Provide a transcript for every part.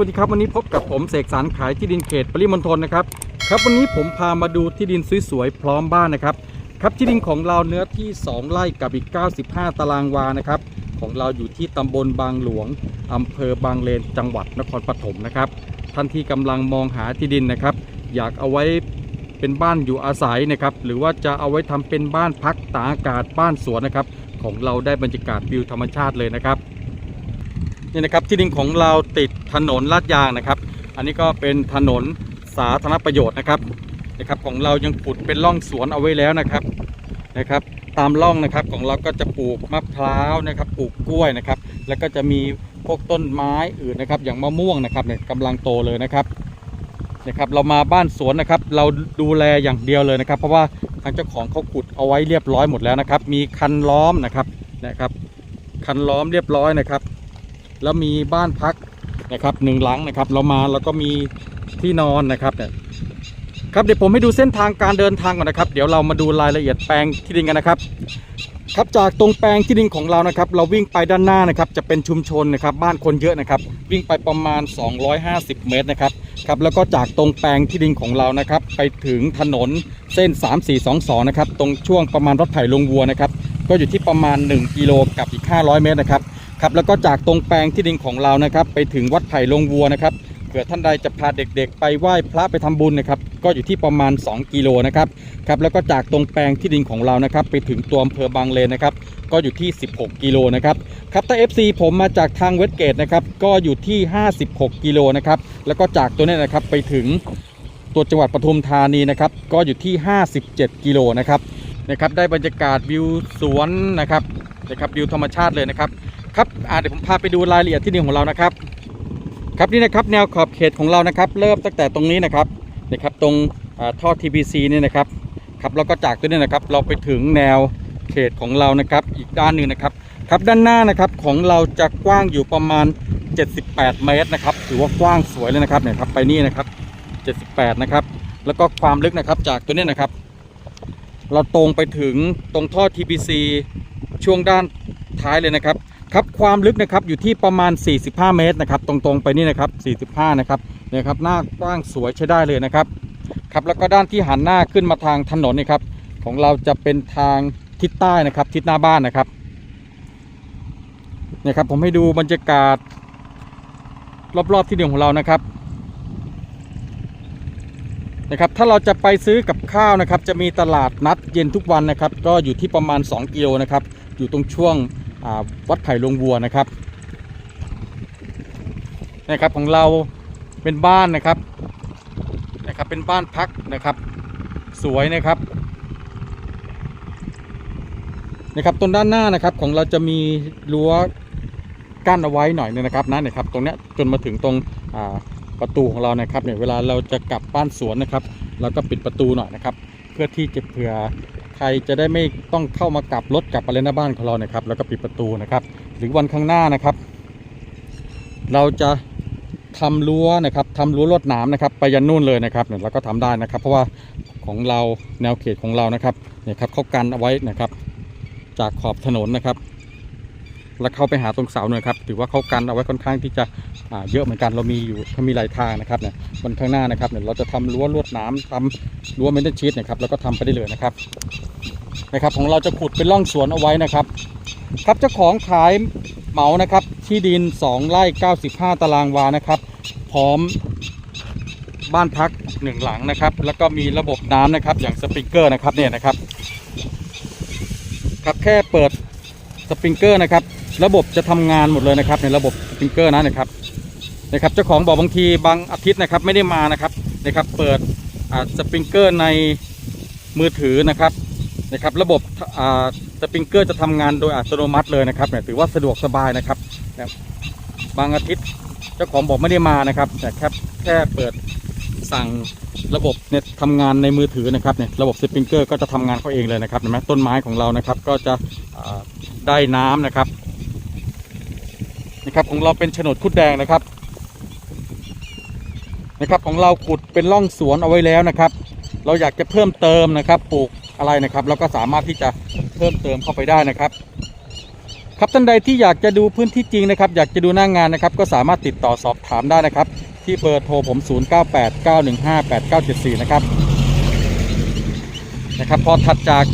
วัสดีครับวันนี้พบกับผมเสกสรรขายที่ดินเขตปริมณฑลนะครับครับวันนี้ผมพามาดูที่ดินสวยๆพร้อมบ้านนะครับครับที่ดินของเราเนื้อที่ 2 ไร่กับอีก 95 ตารางวานะครับของเราอยู่ที่ตำบลบางหลวงอำเภอบางเลนจังหวัดนครปฐมนะครับท่านที่กำลังมองหาที่ดินนะครับ อยากเอาไว้เป็นบ้านอยู่อาศัยนะครับหรือว่าจะเอาไว้ทำเป็นบ้านพักตากอากาศบ้านสวนนะครับของเราได้บรรยากาศวิวธรรมชาติเลยนะครับ นี่นะครับที่ดินของเราติดถนนลาดยางนะครับ อันนี้ก็เป็นถนนสาธารณประโยชน์นะครับนะครับของเรายังขุดเป็นร่องสวนเอาไว้แล้วนะครับนะครับ ตามร่องนะครับของเราก็จะปลูกมะพร้าวนะครับปลูกกล้วยนะครับ แล้วก็จะมีพวกต้นไม้อื่นนะครับ อย่างมะม่วงนะครับเนี่ยกำลังโตเลยนะครับนะครับ เรามาบ้านสวนนะครับ เราดูแลอย่างเดียวเลยนะครับ เพราะว่าทางเจ้าของเขาขุดเอาไว้เรียบร้อยหมดแล้วนะครับ มีคันล้อมนะครับนะครับ คันล้อมเรียบร้อยนะครับ แล้วมีบ้านพักนะครับหนึ่งหลังนะครับ เรามาแล้วก็มีที่นอนนะครับเนี่ยครับเดี๋ยวผมให้ดูเส้นทางการเดินทางก่อนนะครับ เดี๋ยวเรามาดูรายละเอียดแปลงที่ดินกันนะครับ ครับจากตรงแปลงที่ดินของเรานะครับ เราวิ่งไปด้านหน้านะครับ จะเป็นชุมชนนะครับ บ้านคนเยอะนะครับ วิ่งไปประมาณ 250 เมตรนะครับครับแล้วก็จากตรงแปลงที่ดินของเรานะครับ ไปถึงถนนเส้น 3422 นะครับ ตรงช่วงประมาณรถไถลงวัวนะครับ ก็อยู่ที่ประมาณ 1 กิโลกับอีก 500 เมตรนะครับ ครับแล้วก็จากตรงแปลงที่ดินของเรานะครับ ไปถึงวัดไผ่ลงวัวนะครับเผื่อท่านใดจะพาเด็กๆ ไปไหว้พระไปทำบุญนะครับ ก็อยู่ที่ประมาณ 2 กิโลนะครับครับแล้วก็จากตรงแปลงที่ดินของเรานะครับ ไปถึงตัวอำเภอบางเลนนะครับ ก็อยู่ที่ 16 กิโลนะครับครับถ้า FC ผมมาจากทางเวสเกตนะครับก็อยู่ที่ 56 กิโลนะครับแล้วก็จากตัวนี้นะครับไปถึงตัวจังหวัดปทุมธานีนะครับก็อยู่ที่ 57 กิโลนะครับนะครับได้บรรยากาศวิวสวนนะครับนะครับวิวธรรมชาติเลยนะครับ ครับเดี๋ยวผมพาไปดูรายละเอียดที่ดินของเรานะครับ ครับนี่นะครับแนวขอบเขตของเรานะครับ เริ่มตั้งแต่ตรงนี้นะครับนะครับตรงท่อ TBC นี่นะครับครับแล้วก็จากตัวนี้นะครับ เราไปถึงแนวเขตของเรานะครับ อีกด้านหนึ่งนะครับ ครับด้านหน้านะครับของเราจะกว้างอยู่ประมาณ 78 เมตรนะครับถือว่ากว้างสวยเลยนะครับเนี่ยครับไปนี่นะครับ 78 นะครับ แล้วก็ความลึกนะครับจากตัวนี้นะครับ เราตรงไปถึงตรงท่อ TBC ช่วงด้านท้ายเลยนะครับ ครับความลึกนะครับอยู่ที่ประมาณ 45 เมตรนะครับตรงๆไปนี่นะครับ45นะครับเนี่ยครับหน้ากว้างสวยใช้ได้เลยนะครับครับแล้วก็ด้านที่หันหน้าขึ้นมาทางถนนนี่ครับของเราจะเป็นทางทิศใต้นะครับทิศหน้าบ้านนะครับเนี่ยครับผมให้ดูบรรยากาศรอบๆที่ดินของเรานะครับนะครับถ้าเราจะไปซื้อกับข้าวนะครับ จะมีตลาดนัดเย็นทุกวันนะครับ ก็อยู่ที่ประมาณ 2 กิโลนะครับ อยู่ตรงช่วง วัดไผ่ลงวัวนะครับนะครับของเราเป็นบ้านนะครับนะครับเป็นบ้านพักนะครับ สวยนะครับนะครับตรงด้านหน้านะครับของเราจะมีรั้วกั้นเอาไว้หน่อยนึงนะครับนะเนี่ยครับตรงเนี้ยจนมาถึงตรงประตูของเรานะครับเนี่ยเวลาเราจะกลับบ้านสวนนะครับ เราก็ปิดประตูหน่อยนะครับ เพื่อที่จะเผื่อ ใครจะได้ไม่ต้องเข้ามากลับรถกลับอะไรหน้าบ้านของเรานะครับ แล้วก็ปิดประตูนะครับ หรือวันข้างหน้านะครับ เราจะทำรั้วนะครับทำรั้วลวดหนามนะครับ ไปยันนู่นเลยนะครับเนี่ยเราก็ทำได้นะครับ เพราะว่าของเราแนวเขตของเรานะครับเนี่ยครับเขากันเอาไว้นะครับ จากขอบถนนนะครับ แล้วเข้าไปหาตรงเสาหน่อยครับถือว่าเขากันเอาไว้ค่อนข้างที่จะ เยอะเหมือนกันเรามีอยู่เขามีหลายทางนะครับเนี่ยวันข้างหน้านะครับเนี่ยเราจะทำรั้วลวดหนามทำรั้วเมนเทนชีตนะครับแล้วก็ทำไปได้เลยนะครับนะครับ ของเราจะขุดเป็นร่องสวนเอาไว้นะครับ ครับเจ้าของขายเหมานะครับที่ดิน 2ไร่95 ตารางวานะครับ พร้อมบ้านพักหนึ่งหลังนะครับ แล้วก็มีระบบน้ำนะครับ อย่างสปริงเกอร์นะครับเนี่ยนะครับ ครับแค่เปิดสปริงเกอร์นะครับ ระบบจะทำงานหมดเลยนะครับ ในระบบสปริงเกอร์นะนะครับ นะครับเจ้าของบอกบางทีบางอาทิตย์นะครับไม่ได้มานะครับนะครับ เปิดสปริงเกอร์ในมือถือนะครับนะครับ ระบบสปริงเกอร์จะทำงานโดยอัตโนมัติเลยนะครับเนี่ยถือว่าสะดวกสบายนะครับบางอาทิตย์เจ้าของบอกไม่ได้มานะครับ แต่แค่แค่เปิดสั่งระบบเนี่ยทำงานในมือถือนะครับเนี่ยระบบสปริงเกอร์ก็จะทำงานเขาเองเลยนะครับเห็นไหมต้นไม้ของเรานะครับ ก็จะได้น้ำนะครับนะครับของเราเป็นโฉนดคุดแดงนะครับ นะครับของเราขุดเป็นร่องสวนเอาไว้แล้วนะครับ เราอยากจะเพิ่มเติมนะครับปลูกอะไรนะครับเราก็สามารถที่จะเพิ่มเติมเข้าไปได้นะครับ ครับท่านใดที่อยากจะดูพื้นที่จริงนะครับ อยากจะดูหน้างานนะครับ ก็สามารถติดต่อสอบถามได้นะครับ ที่เบอร์โทรผม 0989158974 นะครับนะครับพอถัดจาก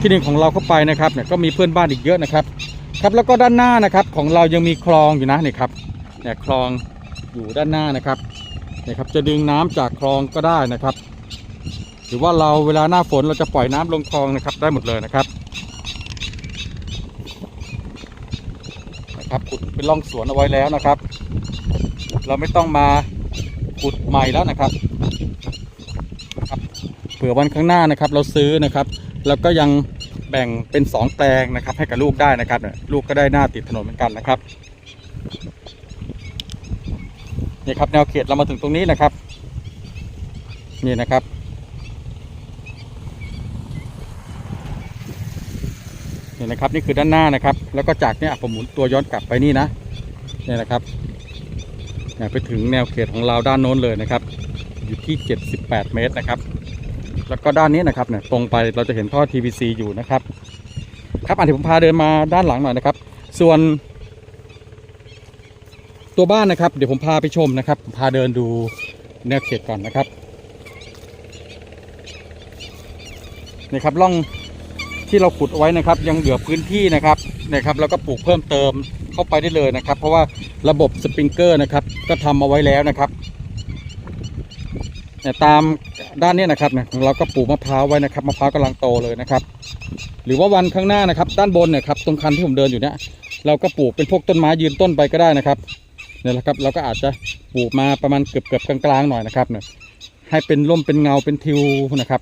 ที่ดินของเราเข้าไปนะครับเนี่ยก็มีเพื่อนบ้านอีกเยอะนะครับ ครับแล้วก็ด้านหน้านะครับของเรายังมีคลองอยู่นะนี่ครับเนี่ยคลองอยู่ด้านหน้านะครับ นี่ยครับ จะดึงน้ำจากคลองก็ได้นะครับ หรือว่าเราเวลาหน้าฝนเราจะปล่อยน้ำลงคลองนะครับ ได้หมดเลยนะครับนะครับขุดเป็นร่องสวนเอาไว้แล้วนะครับ เราไม่ต้องมาขุดใหม่แล้วนะครับเผื่อวันข้างหน้านะครับ เราซื้อนะครับแล้วก็ยังแบ่งเป็นสองแปลงนะครับ ให้กับลูกได้นะครับ ลูกก็ได้หน้าติดถนนเหมือนกันนะครับ นี่ครับแนวเขตเรามาถึงตรงนี้นะครับ นี่นะครับ นี่นะครับนี่คือด้านหน้านะครับ แล้วก็จากเนี้ยผมหมุนตัวย้อนกลับไปนี่นะเนี่ยนะครับไปถึงแนวเขตของเราด้านโน้นเลยนะครับ อยู่ที่ 78 เมตรนะครับ แล้วก็ด้านนี้นะครับเนี่ยตรงไปเราจะเห็นท่อ TVC อยู่นะครับ ครับอันที่ผมพาเดินมาด้านหลังหน่อยนะครับ ส่วน ตัวบ้านนะครับ เดี๋ยวผมพาไปชมนะครับ พาเดินดูแนวเขตก่อนนะครับนี่ครับร่องที่เราขุดไว้นะครับ ยังเหลือพื้นที่นะครับนะครับแล้วก็ปลูกเพิ่มเติมเข้าไปได้เลยนะครับ เพราะว่าระบบสปริงเกอร์นะครับ ก็ทำเอาไว้แล้วนะครับเนี่ยตามด้านนี้นะครับเนี่ยของเราก็ปลูกมะพร้าวไว้นะครับมะพร้าวกำลังโตเลยนะครับ หรือว่าวันข้างหน้านะครับ ด้านบนเนี่ยครับตรงคันที่ผมเดินอยู่เนี่ยเราก็ปลูกเป็นพวกต้นไม้ยืนต้นไปก็ได้นะครับ นี่ยแหละครับเราก็อาจจะปลูกมาประมาณเกือบเกือบกลางๆหน่อยนะครับเนี่ยให้เป็นร่มเป็นเงาเป็นทิวนะครับ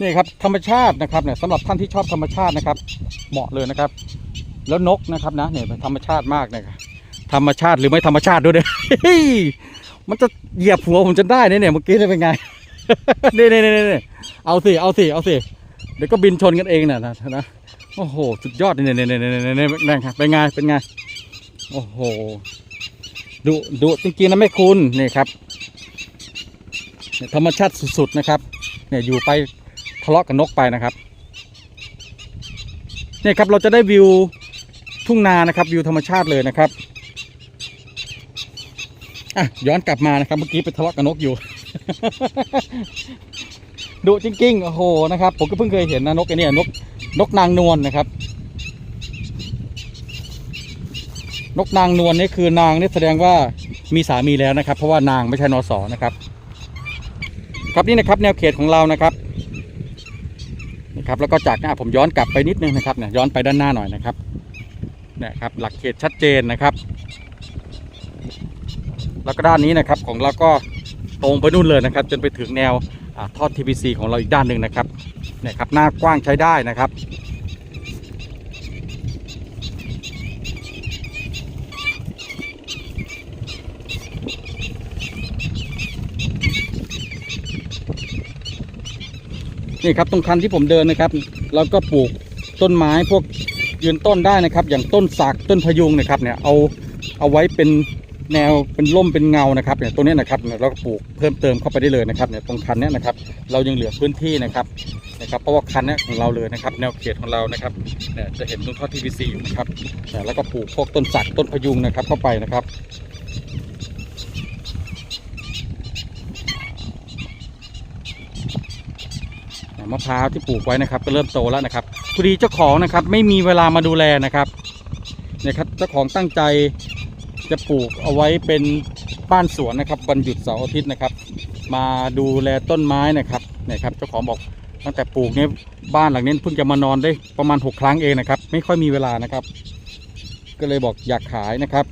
นี่ครับธรรมชาตินะครับเนี่ยสำหรับท่านที่ชอบธรรมชาตินะครับ เหมาะเลยนะครับ แล้วนกนะครับนะเนี่ยธรรมชาติมากนะครับธรรมชาติหรือไม่ธรรมชาติด้วยเนี่ยมันจะเหยียบหัวผมจนได้เนี่ยเนี่ยเมื่อกี้เนี่ยเป็นไงนี่นี่นี่นี่เอาสิเอาสิเอาสิเดี๋ยวก็บินชนกันเองน่ะนะนะ โอ้โห สุดยอดเนี่ยเนี่ยเนี่ยเนี่ยเนี่ยเนี่ยครับเป็นไงเป็นไง โอ้โหดุดุจริงๆนะแม่คุณนี่ครับเนี่ยธรรมชาติสุดๆนะครับ เนี่ยอยู่ไปทะเลาะกับนกไปนะครับเนี่ยครับเราจะได้วิวทุ่งนานะครับ วิวธรรมชาติเลยนะครับอะย้อนกลับมานะครับ เมื่อกี้ไปทะเลาะกับนกอยู่ดุจริงๆโอ้โหนะครับ ผมก็เพิ่งเคยเห็นนะนกไอ้เนี่ยนก นกนางนวลนะครับ นกนางนวลนี่คือนางนี่แสดงว่ามีสามีแล้วนะครับ เพราะว่านางไม่ใช่นอสนะครับ ครับนี่นะครับแนวเขตของเรานะครับนะครับแล้วก็จากหน้าผมย้อนกลับไปนิดนึงนะครับเนี่ยย้อนไปด้านหน้าหน่อยนะครับเนี่ยครับหลักเขตชัดเจนนะครับ แล้วก็ด้านนี้นะครับของเราก็ตรงไปนู่นเลยนะครับ จนไปถึงแนวอทอด TPC ของเราอีกด้านหนึ่งนะครับ เนี่ยครับหน้ากว้างใช้ได้นะครับ นี่ครับตรงคันที่ผมเดินนะครับเราก็ปลูกต้นไม้พวกยืนต้นได้นะครับ อย่างต้นสักต้นพยุงนะครับเนี่ยเอาเอาไว้เป็นแนวเป็นร่มเป็นเงานะครับเนี่ยตรงนี้นะครับเนี่ยเราก็ปลูกเพิ่มเติมเข้าไปได้เลยนะครับเนี่ยตรงคันนี้นะครับ เรายังเหลือพื้นที่นะครับ นะครับเพราะว่าคันนี้ของเราเลยนะครับ แนวเขตของเรานะครับเนี่ยจะเห็นตรงท่อ TVC อยู่นะครับแล้วก็ปลูกพวกต้นสักต้นพยุงนะครับเข้าไปนะครับมะพร้าวที่ปลูกไว้นะครับ ก็เริ่มโตแล้วนะครับพอดีเจ้าของนะครับไม่มีเวลามาดูแลนะครับเนี่ยครับเจ้าของตั้งใจจะปลูกเอาไว้เป็นบ้านสวนนะครับวันหยุดเสาร์อาทิตย์นะครับ มาดูแลต้นไม้นะครับเนี่ยครับเจ้าของบอก ตั้งแต่ปลูกเนี่ยบ้านหลังนี้เพิ่งจะมานอนได้ประมาณ 6 ครั้งเองนะครับ ไม่ค่อยมีเวลานะครับ ก็เลยบอกอยากขายนะครับ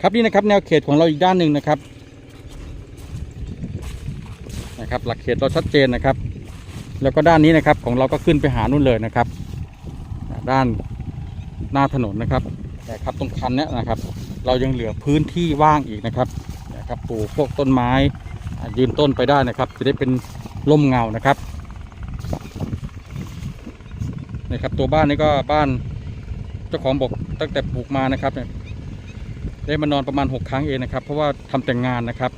ครับนี่นะครับแนวเขตของเราอีกด้านหนึ่งนะครับนะครับ หลักเขตเราชัดเจนนะครับ แล้วก็ด้านนี้นะครับของเราก็ขึ้นไปหานู่นเลยนะครับ ด้านหน้าถนนนะครับนะครับตรงคันเนี้ยนะครับ เรายังเหลือพื้นที่ว่างอีกนะครับ นะครับปลูกพวกต้นไม้ยืนต้นไปได้นะครับ จะได้เป็นร่มเงานะครับนะครับ ตัวบ้านนี่ก็บ้านเจ้าของบอกตั้งแต่ปลูกมานะครับเนี่ยได้มานอนประมาณ 6 ครั้งเองนะครับ เพราะว่าทำแต่งงานนะครับ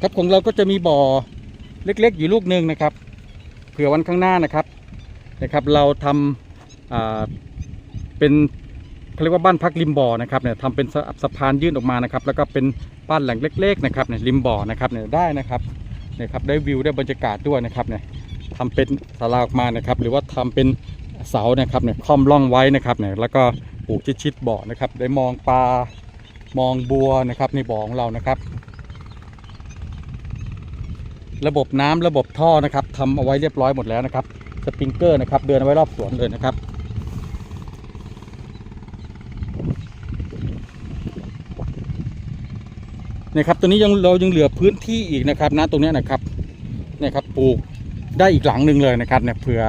ครับของเราก็จะมีบ่อเล็กๆ อยู่ลูกหนึ่งนะครับ เผื่อวันข้างหน้านะครับนะครับ เราทำเป็น เขาเรียกว่าบ้านพักริมบ่อนะครับเนี่ยทำเป็นสะพานยื่นออกมานะครับ แล้วก็เป็นบ้านแหล่งเล็ก ๆ นะครับเนี่ยริมบ่อนะครับเนี่ยได้นะครับเนี่ยครับได้วิวได้บรรยากาศด้วยนะครับเนี่ยทำเป็นศาลาออกมานะครับ หรือว่าทำเป็นเสานะครับเนี่ยค่อมร่องไว้นะครับเนี่ยแล้วก็ปลูกชิดๆบ่อนะครับ ได้มองปลามองบัวนะครับในบ่อของเรานะครับ ระบบน้ำระบบท่อนะครับทำเอาไว้เรียบร้อยหมดแล้วนะครับสปริงเกอร์นะครับเดินเอาไว้รอบสวนเลยนะครับ นี่ยครับตัวนี้ยังเรายังเหลือพื้นที่อีกนะครับนะตรงนี้นะครับเนี่ยครับปลูกได้อีกหลังหนึ่งเลยนะครับเนี่ยเผื่อ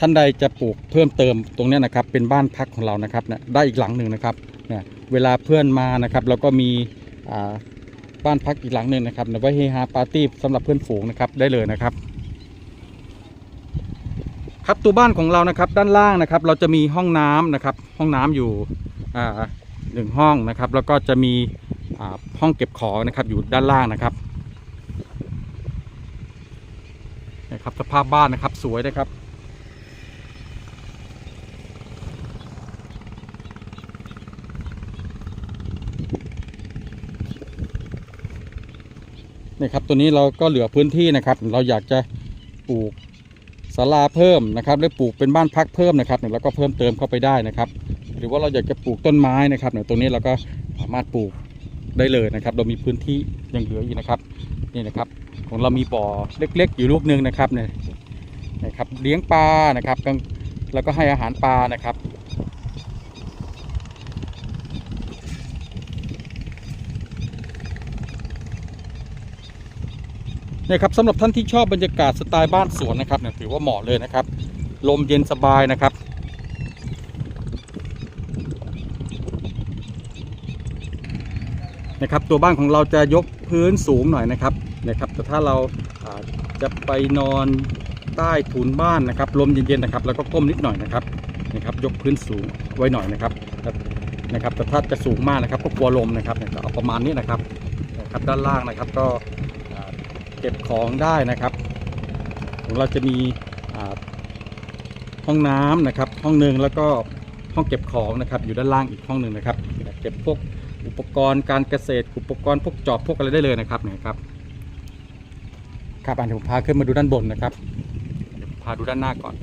ท่านใดจะปลูกเพิ่มเติมตรงนี้นะครับ เป็นบ้านพักของเรานะครับเนี่ยได้อีกหลังหนึ่งนะครับเนี่ยเวลาเพื่อนมานะครับเราก็มีอ่าบ้านพักอีกหลังหนึ่งนะครับไว้เฮฮาปาร์ตี้สำหรับเพื่อนฝูงนะครับได้เลยนะครับ ครับตัวบ้านของเรานะครับด้านล่างนะครับ เราจะมีห้องน้ำนะครับ ห้องน้ำอยู่อ่าหนึ่งห้องนะครับ แล้วก็จะมี ห้องเก็บของนะครับอยู่ด้านล่างนะครับนะครับสภาพบ้านนะครับสวยนะครับนี่ครับตัวนี้เราก็เหลือพื้นที่นะครับ เราอยากจะปลูกศาลาเพิ่มนะครับหรือปลูกเป็นบ้านพักเพิ่มนะครับเนี่ยเราก็เพิ่มเติมเข้าไปได้นะครับ หรือว่าเราอยากจะปลูกต้นไม้นะครับเนี่ยตรงนี้เราก็สามารถปลูก ได้เลยนะครับ เรามีพื้นที่ยังเหลืออยู่นะครับนี่นะครับ ของเรามีบ่อเล็ก ๆ อยู่ลูกหนึ่งนะครับเนี่ยนะครับเลี้ยงปลานะครับแล้วก็ให้อาหารปลานะครับนี่ครับสำหรับท่านที่ชอบบรรยากาศสไตล์บ้านสวนนะครับเนี่ยถือว่าเหมาะเลยนะครับ ลมเย็นสบายนะครับ นะครับ ตัวบ้านของเราจะยกพื้นสูงหน่อยนะครับนะครับ แต่ถ้าเราจะไปนอนใต้ถุนบ้านนะครับลมเย็นๆนะครับ แล้วก็ก้มนิดหน่อยนะครับนะครับยกพื้นสูงไว้หน่อยนะครับนะครับแต่ถ้าจะสูงมากนะครับ ก็กลัวลมนะครับเนี่ยก็เอาประมาณนี้นะครับนะครับ ด้านล่างนะครับก็เก็บของได้นะครับของเราจะมีห้องน้ำนะครับ ห้องหนึ่งแล้วก็ห้องเก็บของนะครับ อยู่ด้านล่างอีกห้องหนึ่งนะครับ เก็บพวก อุปกรณ์การเกษตร อุปกรณ์พวกจอบพวกอะไรได้เลยนะครับเนี่ยครับครับอันนี้ผมพาขึ้นมาดูด้านบนนะครับเดี๋ยวผมพาดูด้านหน้าก่อน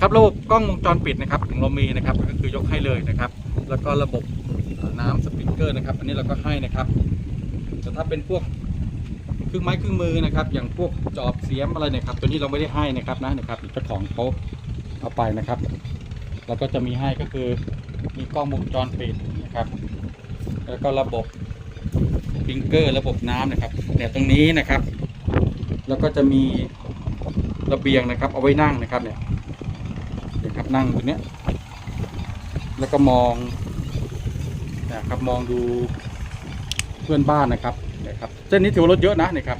ครับระบบกล้องวงจรปิดนะครับของเรามีนะครับก็คือยกให้เลยนะครับ แล้วก็ระบบน้ำสปริงเกอร์นะครับ อันนี้เราก็ให้นะครับแต่ถ้าเป็นพวกเครื่องไม้เครื่องมือนะครับ อย่างพวกจอบเสียมอะไรเนี่ยครับตัวนี้เราไม่ได้ให้นะครับนะนะครับเจ้าของเขาเอาไปนะครับ แล้วก็จะมีให้ก็คือมีกล้องวงจรปิดนะครับ แล้วก็ระบบปิงเกอร์ระบบน้ำนะครับเนี่ยตรงนี้นะครับ แล้วก็จะมีระเบียงนะครับ เอาไว้นั่งนะครับเนี่ยนะครับนั่งตรงเนี้ยแล้วก็มองนะครับมองดูเพื่อนบ้านนะครับนะครับเส้นนี้ถือว่ารถเยอะนะนะครับ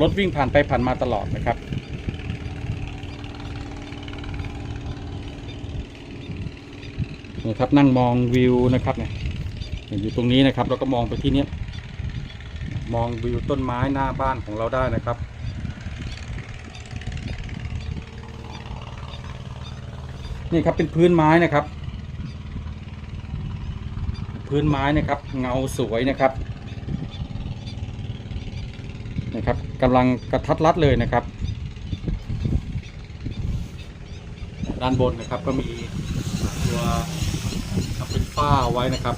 รถวิ่งผ่านไปผ่านมาตลอดนะครับนี่ครับนั่งมองวิวนะครับเนี่ย อยู่ตรงนี้นะครับแล้วก็มองไปที่นี้มองวิวต้นไม้หน้าบ้านของเราได้นะครับ นี่ครับเป็นพื้นไม้นะครับ พื้นไม้นะครับ เงาสวยนะครับนะครับกำลังกระทัดรัดเลยนะครับ ด้านบนนะครับก็มีตัว ฝ้าไว้นะครับ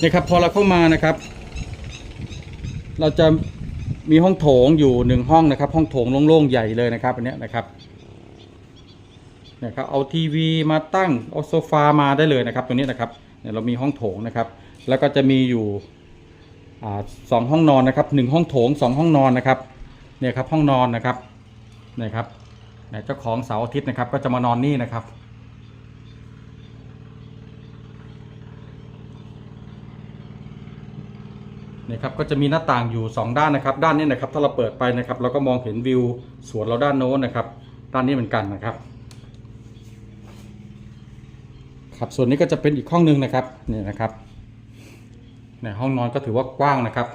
นี่ครับพอเราเข้ามานะครับ เราจะมีห้องโถงอยู่หนึ่งห้องนะครับ ห้องโถงโล่งๆใหญ่เลยนะครับอันนี้นะครับเนี่ยครับเอาทีวีมาตั้งเอาโซฟามาได้เลยนะครับตรงนี้นะครับเนี่ยเรามีห้องโถงนะครับ แล้วก็จะมีอยู่สองห้องนอนนะครับหนึ่งห้องโถงสองห้องนอนนะครับเนี่ยครับห้องนอนนะครับเนี่ยครับเนี่ยเจ้าของเสาร์อาทิตย์นะครับ ก็จะมานอนนี่นะครับ นี่ยครับก็จะมีหน้าต่างอยู่สองด้านนะครับ ด้านนี้นะครับ ถ้าเราเปิดไปนะครับ เราก็มองเห็นวิวสวนเราด้านโน้นนะครับ ด้านนี้เหมือนกันนะครับ ครับส่วนนี้ก็จะเป็นอีกห้องหนึ่งนะครับนี่นะครับในห้องนอนก็ถือว่ากว้างนะครับ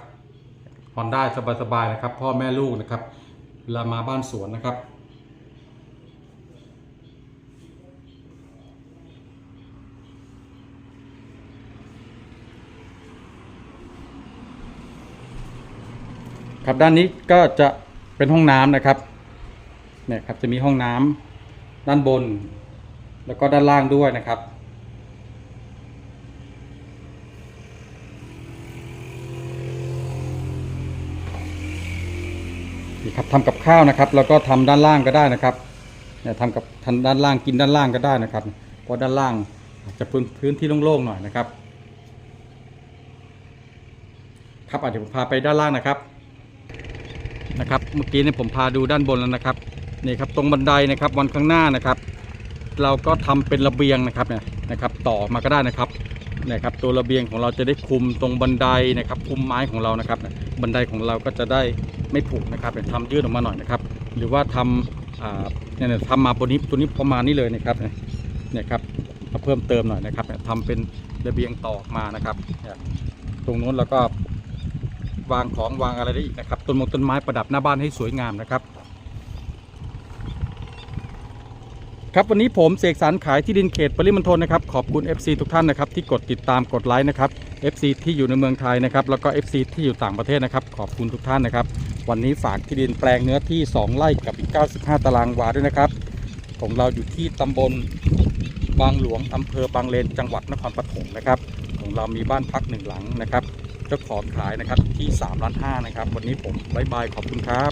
นอนได้สบายๆนะครับ พ่อแม่ลูกนะครับเวลามาบ้านสวนนะครับ ครับด้านนี้ก็จะเป็นห้องน้ำนะครับเนี่ยครับจะมีห้องน้ำด้านบน แล้วก็ด้านล่างด้วยนะครับนี่ครับทำกับข้าวนะครับ แล้วก็ทำด้านล่างก็ได้นะครับเนี่ยทำกับทำด้านล่างกินด้านล่างก็ได้นะครับเพราะด้านล่างอาจจะพื้นพื้นที่โล่งๆหน่อยนะครับ ครับอะเดี๋ยวพาไปด้านล่างนะครับ นะครับ เมื่อกี้เนี่ยผมพาดูด้านบนแล้วนะครับนี่ครับตรงบันไดนะครับวันข้างหน้านะครับ เราก็ทำเป็นระเบียงนะครับเนี่ยนะครับ ต่อมาก็ได้นะครับนะครับ ตัวระเบียงของเราจะได้คุมตรงบันไดนะครับคุมไม้ของเรานะครับ บันไดของเราก็จะได้ไม่ผุนะครับเนี่ยทำยืดออกมาหน่อยนะครับ หรือว่าทำเนี่ยเนี่ยทำมาบนนี้ตัวนี้ประมาณนี้เลยนะครับเนี่ยครับเพิ่มเติมหน่อยนะครับเนี่ยทำเป็นระเบียงต่อมานะครับ ตรงนู้นเราก็ วางของวางอะไรได้อีกนะครับต้นมงต้นไม้ประดับหน้าบ้านให้สวยงามนะครับ ครับวันนี้ผมเสกสรรขายที่ดินเขตปริมณฑลนะครับขอบคุณ FC ทุกท่านนะครับที่กดติดตามกดไลค์นะครับ FC ที่อยู่ในเมืองไทยนะครับแล้วก็ FC ที่อยู่ต่างประเทศนะครับ ขอบคุณทุกท่านนะครับ วันนี้ฝากที่ดินแปลงเนื้อที่ 2 ไร่กับอีก 95 ตารางวาด้วยนะครับของเราอยู่ที่ตำบลบางหลวงอำเภอบางเลนจังหวัดนครปฐมนะครับ ของเรามีบ้านพักหนึ่งหลังนะครับ เจ้าของขายนะครับที่3ล้าน5นะครับ วันนี้ผมบายบายขอบคุณครับ